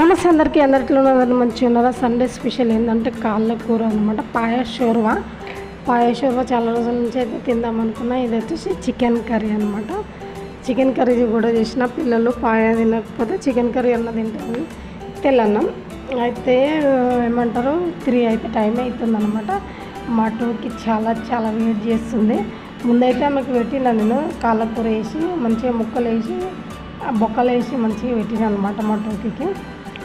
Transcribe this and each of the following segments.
నమస్తే అందరికీ అందరిలో అందరు మంచిగా ఉన్నారా? సండే స్పెషల్ ఏంటంటే కాళ్ళ కూర అనమాట పాయ షోర్వా. పాయ షోర్వా చాలా రోజుల నుంచి అయితే తిందాం అనుకున్నా. ఇది వచ్చేసి చికెన్ కర్రీ అనమాట చికెన్ కర్రీ కూడా చేసిన పిల్లలు పాయ తినకపోతే చికెన్ కర్రీ అన్న తింటారు. తెల్లన్నం. అయితే ఏమంటారు త్రీ అయితే టైం అవుతుంది అనమాట మా టూకి చాలా చాలా వెయిట్ చేస్తుంది. ముందైతే ఆమెకు పెట్టిన నేను కాళ్ళ కూర వేసి మంచిగా ముక్కలు వేసి బొక్కలు వేసి మంచిగా పెట్టిన అనమాట మా టోకీకి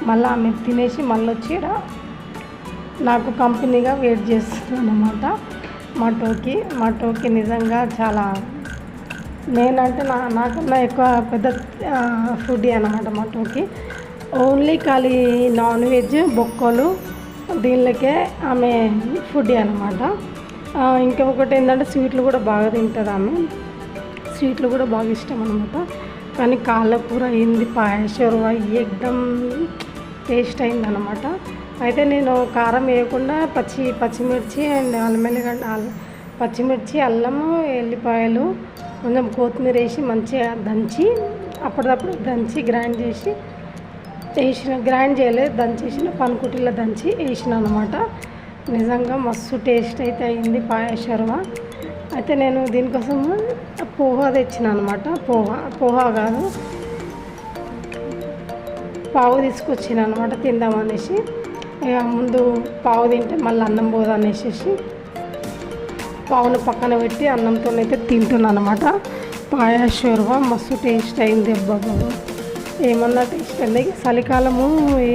మళ్ళీ ఆమె తినేసి మళ్ళీ వచ్చి నాకు కంపెనీగా వెయిట్ చేస్తుంది అనమాట మా టోకి మా టోకి నిజంగా చాలా నేనంటే నా నాకన్నా ఎక్కువ పెద్ద ఫుడ్ అనమాట మా టోకి ఓన్లీ ఖాళీ నాన్ వెజ్ బొక్కలు దీనిలోకే ఆమె ఫుడ్ అనమాట ఇంకొకటి ఏంటంటే స్వీట్లు కూడా బాగా తింటుంది ఆమె. స్వీట్లు కూడా బాగా ఇష్టం అనమాట కానీ కాళ్ళ కూర అయింది పాయసరవ ఎగ్దం టేస్ట్ అయింది అనమాట అయితే నేను కారం వేయకుండా పచ్చి పచ్చిమిర్చి అండ్ అల్లం ఎల్లిగడ్డ అల్ల- పచ్చిమిర్చి అల్లము ఎల్లిపాయలు కొంచెం కొత్తిమీర వేసి మంచిగా దంచి అప్పటిదప్పుడు దంచి గ్రైండ్ చేసి వేసిన గ్రైండ్ చేయలేదు దంచేసిన పనుకుటిలో దంచి వేసిన అనమాట నిజంగా మస్తు టేస్ట్ అయితే అయింది పాయసరవ అయితే నేను దీనికోసం పోహా తెచ్చిన అనమాట పోహా పోహా కాదు. పావు తీసుకొచ్చిన అనమాట తిందామనేసి. ఇక ముందు పావు తింటే మళ్ళీ అన్నం పోదు అనేసి పావును పక్కన పెట్టి అన్నంతో అయితే తింటున్నాను అనమాట పాయా షోర్వా మస్తు టేస్ట్ అయింది బాబు. ఏమన్నా టేస్ట్ అయింది చలికాలము ఏ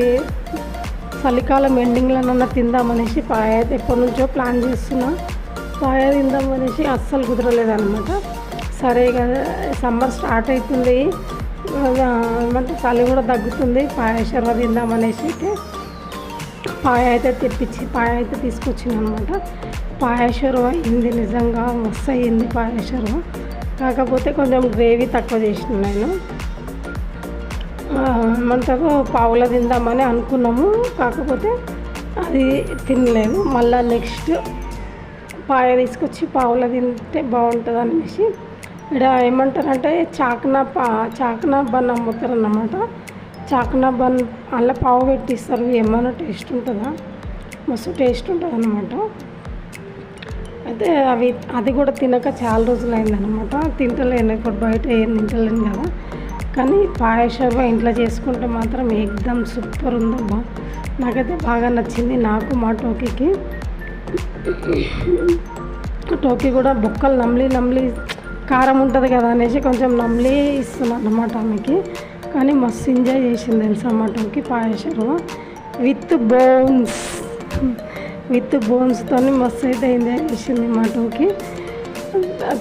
చలికాలం ఎండింగ్లోనన్నా తిందామనేసి పాయ అయితే ఎప్పటి నుంచో ప్లాన్ చేస్తున్నా. పాయ తిందామనేసి అస్సలు కుదరలేదన్నమాట సరే కదా సమ్మర్ స్టార్ట్ అవుతుంది ఏమంటే చలి కూడా తగ్గుతుంది. పాయ షర్వ తిందామనేసి అయితే పాయ అయితే తెప్పించి పాయ అయితే తీసుకొచ్చింది అనమాట పాయసరవ అయింది నిజంగా మస్తు అయ్యింది పాయసరవ కాకపోతే కొంచెం గ్రేవీ తక్కువ చేసిన నేను. ఏమంటారు పావుల తిందామని అనుకున్నాము. కాకపోతే అది తినలేదు. మళ్ళీ నెక్స్ట్ పాయ తీసుకొచ్చి పావుల తింటే బాగుంటుంది అనేసి ఇక్కడ ఏమంటారంటే చాకనా పా చాకనా బన్ అమ్ముతారు అన్నమాట బన్ అలా పావు పెట్టిస్తారు ఏమైనా టేస్ట్ ఉంటుందా? మస్తు టేస్ట్ ఉంటుంది అనమాట అయితే అవి అది కూడా తినక చాలా రోజులు అయిందనమాట తింటలేను ఇప్పుడు బయట ఏం తింటలేను కదా. కానీ పాయసం ఇంట్లో చేసుకుంటే మాత్రం ఎగ్దమ్ సూపర్ ఉందబ్బా. నాకైతే బాగా నచ్చింది నాకు మా టోకీకి. టోకీ కూడా బొక్కలు నమ్లి నమ్లి కారం ఉంటుంది కదా అనేసి కొంచెం నమ్లి ఇస్తున్నాను అనమాట ఆమెకి. కానీ మస్తు ఎంజాయ్ చేసింది తెలుసా మా టోకీ విత్ బోన్స్ విత్ బోన్స్తో మస్తు అయితే ఎంజాయ్ చేసింది మా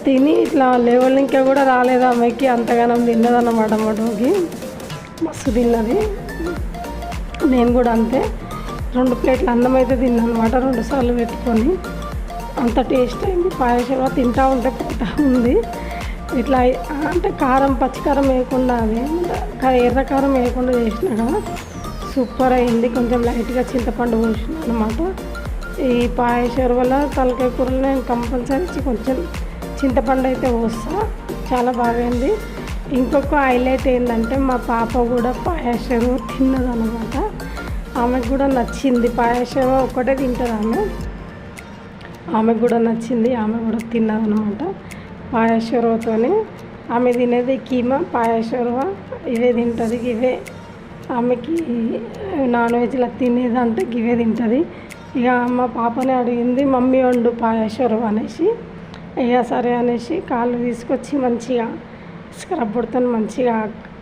తిని ఇట్లా లెవెల్ ఇంకా కూడా రాలేదు ఆమెకి అంతగానం తిన్నదన్నమాట అన్నమాట టోకి మస్తు తిన్నది. నేను కూడా అంతే. రెండు ప్లేట్ల అన్నం అయితే తిన్నాను అనమాట రెండు సార్లు పెట్టుకొని. అంత టేస్ట్ అయింది. పాయసం తింటా ఉంటే పోతా ఉంది. ఇట్లా అంటే కారం పచ్చికారం వేయకుండా అది ఎర్రకారం ఎర్ర కారం వేయకుండా చేసిన కదా సూపర్ అయింది. కొంచెం లైట్గా చింతపండు పోసిన అనమాట ఈ పాయసం వల్ల తలకాయ కూరలు నేను కంపల్సరీ కొంచెం చింతపండు అయితే పోస్తా. చాలా బాగైంది ఇంకొక హైలైట్ ఏంటంటే మా పాప కూడా పాయసరు తిన్నదనమాట ఆమెకు కూడా నచ్చింది. పాయసం ఒక్కటే తింటుంది ఆమె. ఆమెకు కూడా నచ్చింది ఆమె కూడా తిన్నదనమాట పాయసరవతోనే ఆమె తినేది కీమా పాయసరవ ఇవే తింటుంది ఇవే. ఆమెకి నాన్ వెజ్లో తినేదంటే ఇవే తింటుంది. ఇక మా పాపనే అడిగింది మమ్మీ వండు పాయసరవ అనేసి. ఇక సరే అనేసి కాళ్ళు తీసుకొచ్చి మంచిగా స్క్రబ్బుడుతో మంచిగా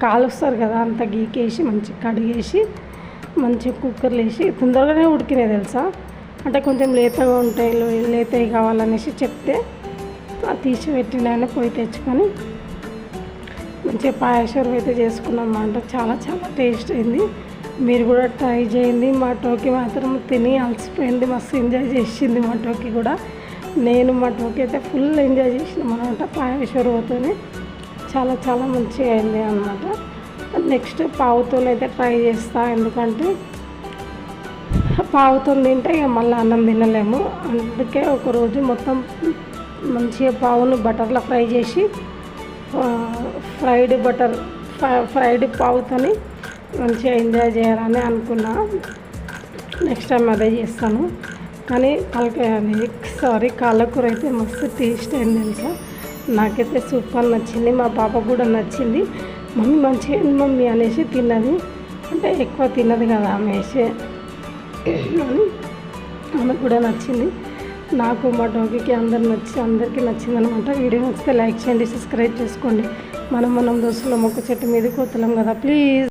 కాలుస్తారు కదా అంత గీకేసి మంచిగా కడిగేసి మంచిగా కుక్కర్లో వేసి తొందరగానే ఉడికినాయి తెలుసా? అంటే కొంచెం లేతగా ఉంటాయి లేతవి కావాలనేసి చెప్తే అది తీసి పోయి తెచ్చుకొని మంచిగా పాయసం అయితే చేసుకున్నాం అనమాట చాలా చాలా టేస్ట్ అయింది. మీరు కూడా ట్రై చేయండి. మా టోకి మాత్రం తిని అలసిపోయింది. మస్తు ఎంజాయ్ చేసింది మా టోకి కూడా. నేను మా టోకి అయితే ఫుల్ ఎంజాయ్ చేసినాం అనమాట పాయసరవతోనే చాలా చాలా మంచిగా అయింది అనమాట నెక్స్ట్ పావుతో అయితే ట్రై చేస్తా. ఎందుకంటే పావుతో తింటే ఇక మళ్ళీ అన్నం తినలేము. అందుకే ఒకరోజు మొత్తం మంచిగా పావును బటర్లో ఫ్రై చేసి ఫ్రైడ్ బటర్ ఫ్రైడ్ పావుతోని మంచిగా ఎంజాయ్ చేయాలని అనుకున్నా. నెక్స్ట్ టైం అదే చేస్తాను. కానీ తలకాయ సారీ కాళ్ళకూర అయితే మస్తు టేస్ట్ అయింది తెలుసా? నాకైతే సూపర్ నచ్చింది. మా పాప కూడా నచ్చింది. మమ్మీ మంచిగా మమ్మీ అనేసి తిన్నది. అంటే ఎక్కువ తిన్నది కదా ఆమె ఆమెకు కూడా నచ్చింది. నాకు మా డాగీకి అందరు నచ్చి అందరికీ నచ్చిందనమాట వీడియో నచ్చితే లైక్ చేయండి సబ్స్క్రైబ్ చేసుకోండి. మనం మనం దోస్తులం మొక్క చెట్టు మీద కోతలం కదా ప్లీజ్.